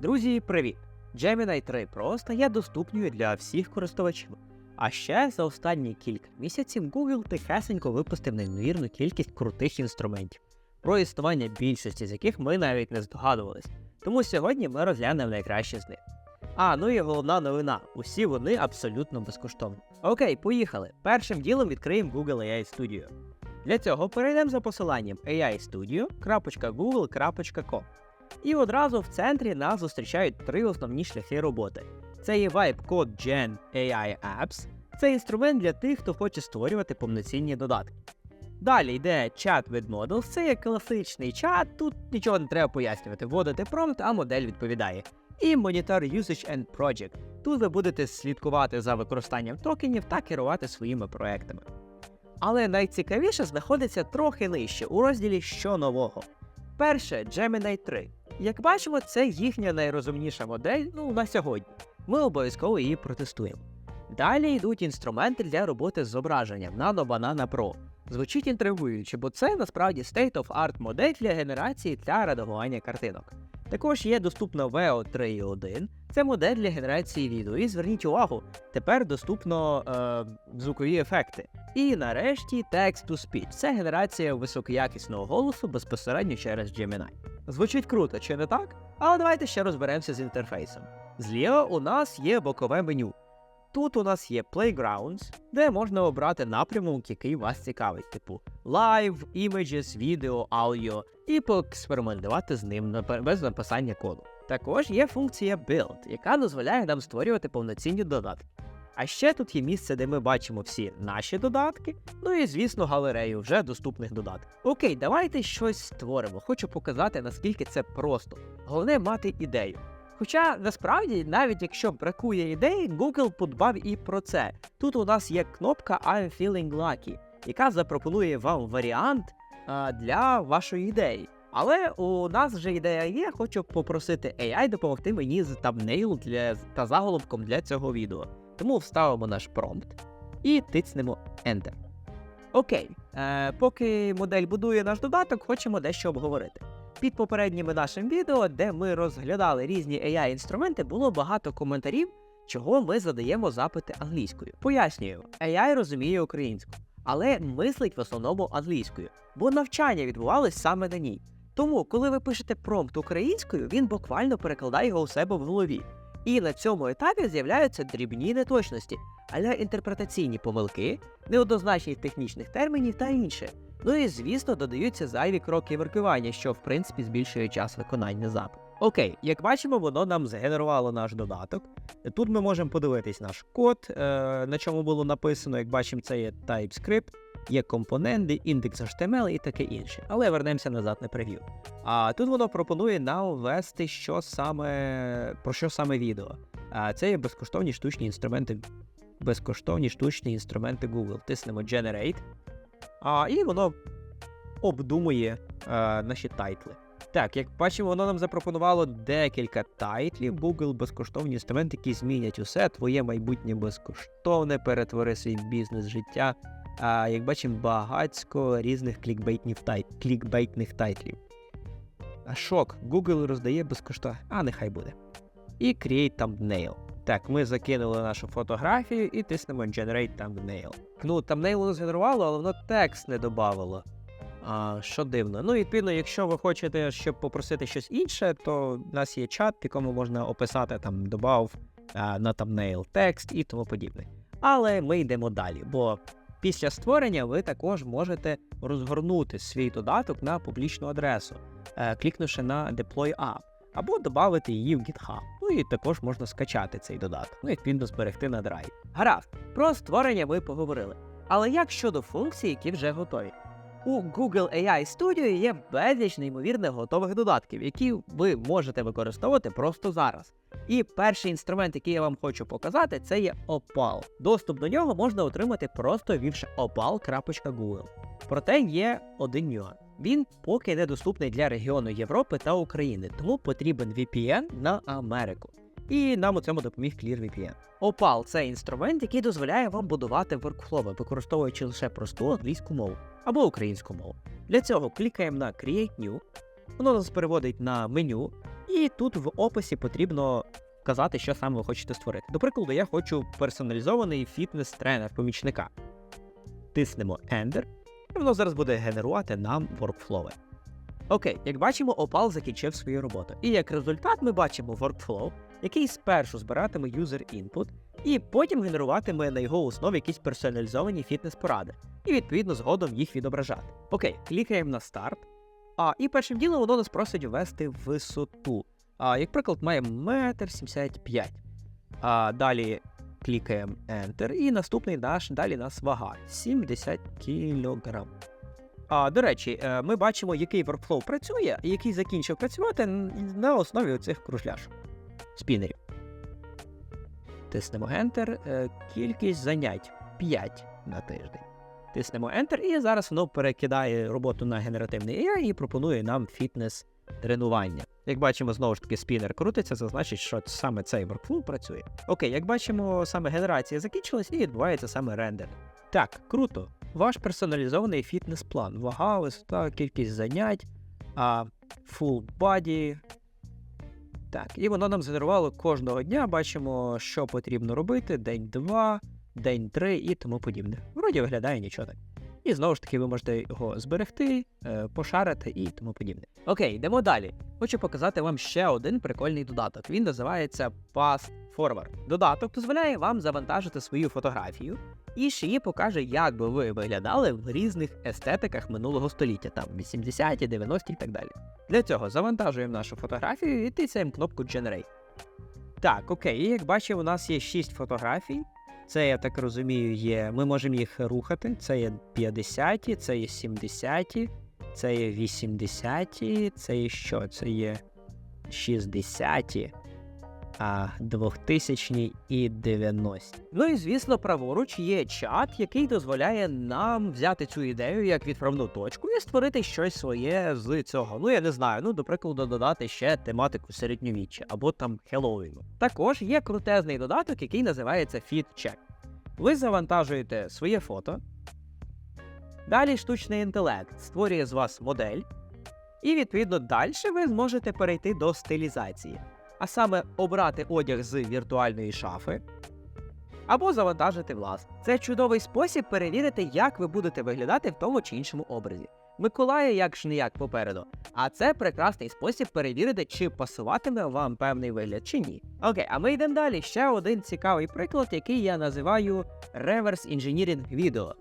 Друзі, привіт! Gemini 3 Pro стає доступною для всіх користувачів. А ще за останні кілька місяців Google тихесенько випустив неймовірну кількість крутих інструментів, про існування більшості з яких ми навіть не здогадувались. Тому сьогодні ми розглянемо найкращі з них. А, ну і головна новина: усі вони абсолютно безкоштовні. Окей, поїхали. Першим ділом відкриємо Google AI Studio. Для цього перейдемо за посиланням aistudio.google.com. І одразу в центрі нас зустрічають три основні шляхи роботи. Це є Vibe Code Gen AI Apps. Це інструмент для тих, хто хоче створювати повноцінні додатки. Далі йде Chat with Models, це є класичний чат, тут нічого не треба пояснювати. Вводите промпт, а модель відповідає. І Monitor Usage and Project. Тут ви будете слідкувати за використанням токенів та керувати своїми проектами. Але найцікавіше знаходиться трохи нижче у розділі Що нового. Перше Gemini 3. Як бачимо, це їхня найрозумніша модель ну, на сьогодні. Ми обов'язково її протестуємо. Далі йдуть інструменти для роботи з зображенням Nano Banana Pro. Звучить інтригуюче, бо це насправді state-of-art модель для генерації та редагування картинок. Також є доступна VEO 3.1, це модель для генерації відео. І зверніть увагу, тепер доступно е, звукові ефекти. І нарешті Text to Speech це генерація високоякісного голосу безпосередньо через Gemini. Звучить круто, чи не так? Але давайте ще розберемося з інтерфейсом. Зліва у нас є бокове меню. Тут у нас є Playgrounds, де можна обрати напрямок, який вас цікавить, типу Live, Images, відео, аудіо, і поекспериментувати з ним без написання коду. Також є функція Build, яка дозволяє нам створювати повноцінні додатки. А ще тут є місце, де ми бачимо всі наші додатки, ну і звісно галерею вже доступних додатків. Окей, давайте щось створимо. Хочу показати, наскільки це просто. Головне мати ідею. Хоча насправді, навіть якщо бракує ідеї, Google подбав і про це. Тут у нас є кнопка I'm feeling lucky, яка запропонує вам варіант а, для вашої ідеї. Але у нас вже ідея є, хочу попросити AI допомогти мені з тамнейл для та заголовком для цього відео. Тому вставимо наш промпт і тицнемо Enter. Окей, е, поки модель будує наш додаток, хочемо дещо обговорити. Під попередніми нашим відео, де ми розглядали різні AI-інструменти, було багато коментарів, чого ми задаємо запити англійською. Пояснюю, AI розуміє українську, але мислить в основному англійською, бо навчання відбувалось саме на ній. Тому, коли ви пишете промпт українською, він буквально перекладає його у себе в голові. І на цьому етапі з'являються дрібні неточності, але інтерпретаційні помилки, неоднозначність технічних термінів та інше. Ну і звісно, додаються зайві кроки маркування, що в принципі збільшує час виконання запиту. Окей, як бачимо, воно нам згенерувало наш додаток. Тут ми можемо подивитись наш код, е, на чому було написано, як бачимо, це є TypeScript, є компоненти, індекс HTML і таке інше. Але вернемося назад на прев'ю. А тут воно пропонує нам ввести, що саме про що саме відео. А це є безкоштовні штучні інструменти, безкоштовні штучні інструменти Google. Тиснемо Generate. А, і воно обдумує е, наші тайтли. Так, як бачимо, воно нам запропонувало декілька тайтлів. Google безкоштовні інструменти, які змінять усе. Твоє майбутнє безкоштовне, перетвори свій бізнес життя. Як бачимо, багатько різних клікбейтних, тай... клікбейтних тайтлів. А шок, Google роздає безкоштовно. А, нехай буде. І Create Thumbnail. Так, ми закинули нашу фотографію і тиснемо Generate Thumbnail. Ну, thumbnail воно згенерувало, але воно текст не додавало. А, що дивно. Ну, відповідно, якщо ви хочете, щоб попросити щось інше, то в нас є чат, в якому можна описати там добав а, на thumbnail текст і тому подібне. Але ми йдемо далі, бо після створення ви також можете розгорнути свій додаток на публічну адресу, е, клікнувши на Deploy App, або додати її в GitHub. Ну і також можна скачати цей додаток, ну і відповідно зберегти на драйв. Гаразд, про створення ми поговорили. Але як щодо функцій, які вже готові? У Google AI Studio є безліч неймовірних готових додатків, які ви можете використовувати просто зараз. І перший інструмент, який я вам хочу показати, це є Opal. Доступ до нього можна отримати просто ввівши opal.google. Проте є один нюанс. Він поки недоступний для регіону Європи та України, тому потрібен VPN на Америку. І нам у цьому допоміг ClearVPN. Opal це інструмент, який дозволяє вам будувати воркфлови, використовуючи лише просту англійську мову або українську мову. Для цього клікаємо на Create New, воно нас переводить на меню, І тут в описі потрібно вказати, що саме ви хочете створити. До прикладу, я хочу персоналізований фітнес-тренер помічника. Тиснемо Enter, і воно зараз буде генерувати нам workflow. Окей, як бачимо, Opal закінчив свою роботу. І як результат ми бачимо workflow, який спершу збиратиме user input, і потім генеруватиме на його основі якісь персоналізовані фітнес-поради, і відповідно згодом їх відображати. Окей, клікаємо на старт. А, і першим ділом воно нас просить ввести висоту. А, як приклад, маємо 1,75 м. А далі клікаємо Enter, і наступний наш далі нас вага 70 кг. А, до речі, е, ми бачимо, який workflow працює і який закінчив працювати на основі цих кружляшок спінерів. Тиснемо Enter. е, Кількість занять 5 на тиждень. Тиснемо Enter, і зараз воно перекидає роботу на генеративний AI і пропонує нам фітнес-тренування. Як бачимо, знову ж таки, спінер крутиться, це значить, що саме цей workflow працює. Окей, як бачимо, саме генерація закінчилась і відбувається саме рендер. Так, круто. Ваш персоналізований фітнес-план. Вага, висота, кількість занять, а, full body. Так, і воно нам згенерувало кожного дня. Бачимо, що потрібно робити: день 2, день 3 і тому подібне. Вроді виглядає нічого так. І знову ж таки, ви можете його зберегти, е, пошарити і тому подібне. Окей, йдемо далі. Хочу показати вам ще один прикольний додаток. Він називається Fast Forward. Додаток дозволяє вам завантажити свою фотографію і ще її покаже, як би ви виглядали в різних естетиках минулого століття, там 80-ті, 90-ті і так далі. Для цього завантажуємо нашу фотографію і тицяємо кнопку Generate. Так, окей, як бачимо, у нас є 6 фотографій. Це, я так розумію, є. Ми можемо їх рухати. Це є 50-ті, це є 70-ті, це є 80-ті, це є що? Це є 60-ті, а 2000 і 90. Ну і звісно, праворуч є чат, який дозволяє нам взяти цю ідею як відправну точку і створити щось своє з цього. Ну я не знаю, ну до прикладу, додати ще тематику середньовіччя або там Хеллоуіну. Також є крутезний додаток, який називається FitCheck. Ви завантажуєте своє фото. Далі штучний інтелект створює з вас модель, і відповідно далі ви зможете перейти до стилізації а саме обрати одяг з віртуальної шафи або завантажити власне. Це чудовий спосіб перевірити, як ви будете виглядати в тому чи іншому образі. Миколая як ж не як попереду. А це прекрасний спосіб перевірити, чи пасуватиме вам певний вигляд чи ні. Окей, а ми йдемо далі. Ще один цікавий приклад, який я називаю Reverse Engineering Video.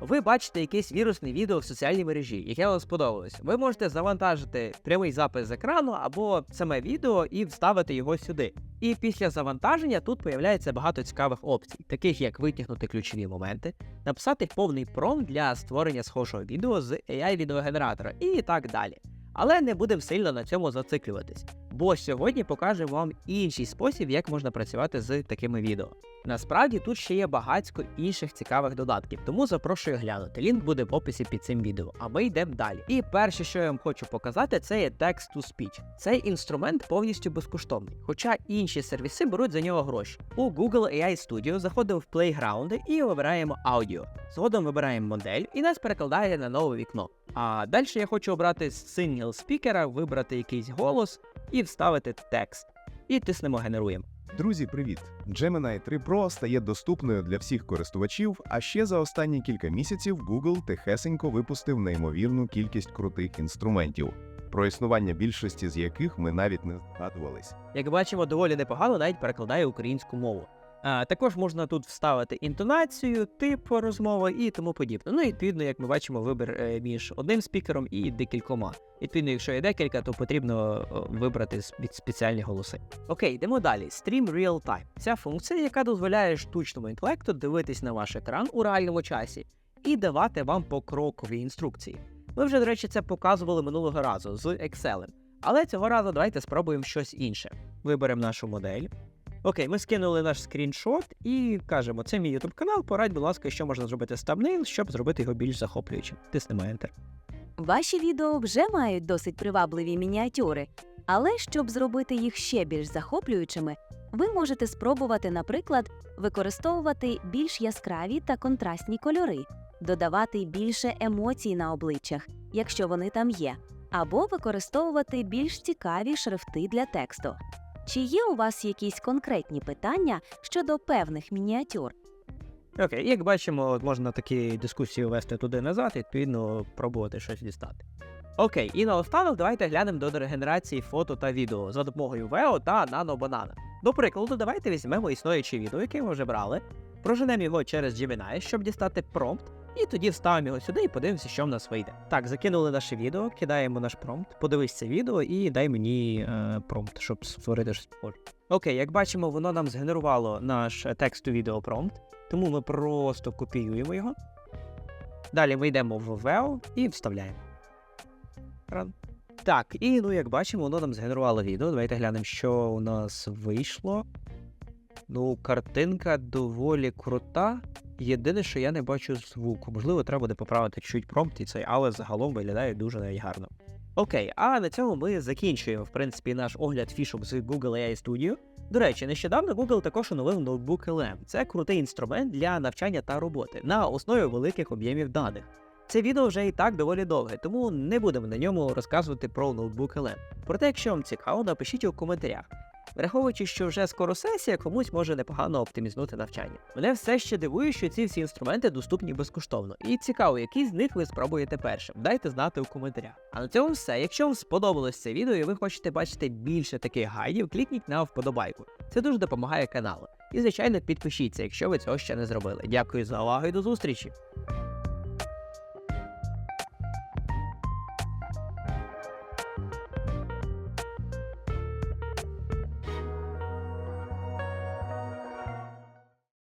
Ви бачите якесь вірусне відео в соціальній мережі, яке вам сподобалось. Ви можете завантажити прямий запис з екрану або саме відео і вставити його сюди. І після завантаження тут появляється багато цікавих опцій, таких як витягнути ключові моменти, написати повний промпт для створення схожого відео з AI відеогенератора і так далі. Але не будемо сильно на цьому зациклюватись, бо сьогодні покажемо вам інший спосіб, як можна працювати з такими відео. Насправді тут ще є багатько інших цікавих додатків, тому запрошую глянути. Лінк буде в описі під цим відео. А ми йдемо далі. І перше, що я вам хочу показати, це є Text to Speech. Цей інструмент повністю безкоштовний, хоча інші сервіси беруть за нього гроші. У Google AI Studio заходимо в Playground і вибираємо аудіо. Згодом вибираємо модель і нас перекладає на нове вікно. А далі я хочу обрати з сингл спікера, вибрати якийсь голос і вставити текст. І тиснемо генеруємо. Друзі, привіт! Gemini 3 Pro стає доступною для всіх користувачів, а ще за останні кілька місяців Google тихесенько випустив неймовірну кількість крутих інструментів, про існування більшості з яких ми навіть не згадувались. Як бачимо, доволі непогано навіть перекладає українську мову. Також можна тут вставити інтонацію, тип розмови і тому подібне. Ну і відповідно, як ми бачимо, вибір е, між одним спікером і декількома. Відповідно, якщо є декілька, то потрібно вибрати спеціальні голоси. Окей, йдемо далі. Stream Real Time. Ця функція, яка дозволяє штучному інтелекту дивитись на ваш екран у реальному часі і давати вам покрокові інструкції. Ми вже, до речі, це показували минулого разу з Excel. Але цього разу давайте спробуємо щось інше. Виберемо нашу модель. Окей, ми скинули наш скріншот і кажемо, це мій YouTube канал. Порадь, будь ласка, що можна зробити з thumbnail, щоб зробити його більш захоплюючим. Тиснемо Enter. Ваші відео вже мають досить привабливі мініатюри, але щоб зробити їх ще більш захоплюючими, ви можете спробувати, наприклад, використовувати більш яскраві та контрастні кольори, додавати більше емоцій на обличчях, якщо вони там є, або використовувати більш цікаві шрифти для тексту. Чи є у вас якісь конкретні питання щодо певних мініатюр? Окей, як бачимо, можна такі дискусії вести туди-назад, і відповідно пробувати щось дістати. Окей, і наостанок давайте глянемо до регенерації фото та відео за допомогою Veo та NanoBanana. До прикладу, давайте візьмемо існуюче відео, яке ми вже брали, проженемо його через Gemini, щоб дістати промпт, і тоді вставимо його сюди і подивимося, що в нас вийде. Так, закинули наше відео, кидаємо наш промпт, подивись це відео і дай мені е, промпт, щоб створити щось схоже. Окей, як бачимо, воно нам згенерувало наш текст у відео промпт. Тому ми просто копіюємо його. Далі ми йдемо в VEO і вставляємо. Ран. Так, і ну як бачимо, воно нам згенерувало відео. Давайте глянемо, що у нас вийшло. Ну, картинка доволі крута. Єдине, що я не бачу звуку. Можливо, треба буде поправити чуть промпт і цей, але загалом виглядає дуже навіть гарно. Окей, а на цьому ми закінчуємо, в принципі, наш огляд фішок з Google AI Studio. До речі, нещодавно Google також оновив ноутбук LM. Це крутий інструмент для навчання та роботи на основі великих об'ємів даних. Це відео вже і так доволі довге, тому не будемо на ньому розказувати про ноутбук LM. Проте, якщо вам цікаво, напишіть у коментарях. Враховуючи, що вже скоро сесія, комусь може непогано оптимізувати навчання. Мене все ще дивує, що ці всі інструменти доступні безкоштовно. І цікаво, який з них ви спробуєте першим. Дайте знати у коментарях. А на цьому все. Якщо вам сподобалось це відео і ви хочете бачити більше таких гайдів, клікніть на вподобайку. Це дуже допомагає каналу. І звичайно підпишіться, якщо ви цього ще не зробили. Дякую за увагу і до зустрічі!